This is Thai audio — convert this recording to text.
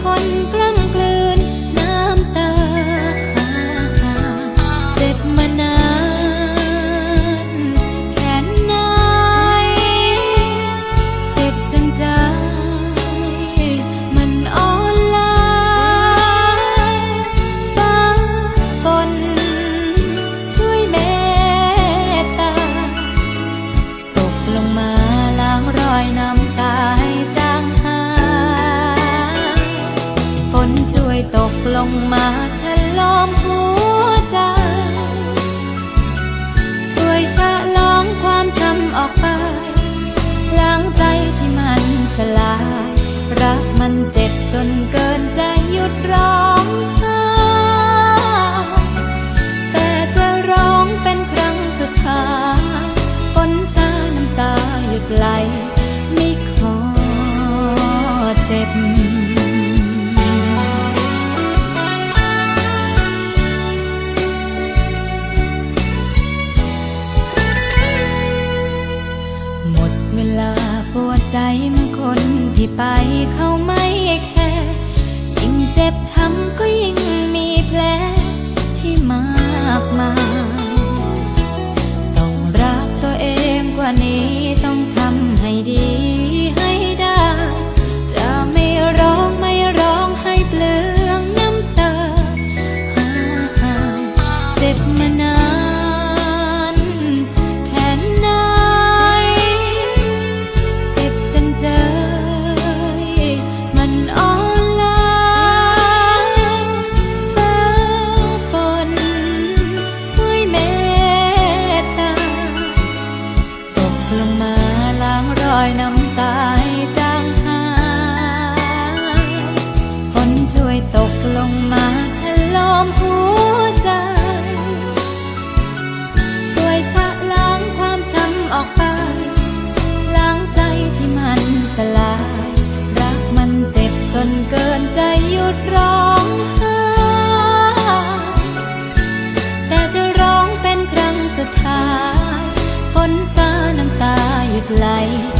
ทน ลงมาฉล้อมหัว ที่ไปเขาไม่แคร์ยิ่งเจ็บช้ำก็ยิ่งมีแผลที่มากมายต้องรักตัวเองกว่านี้ 来。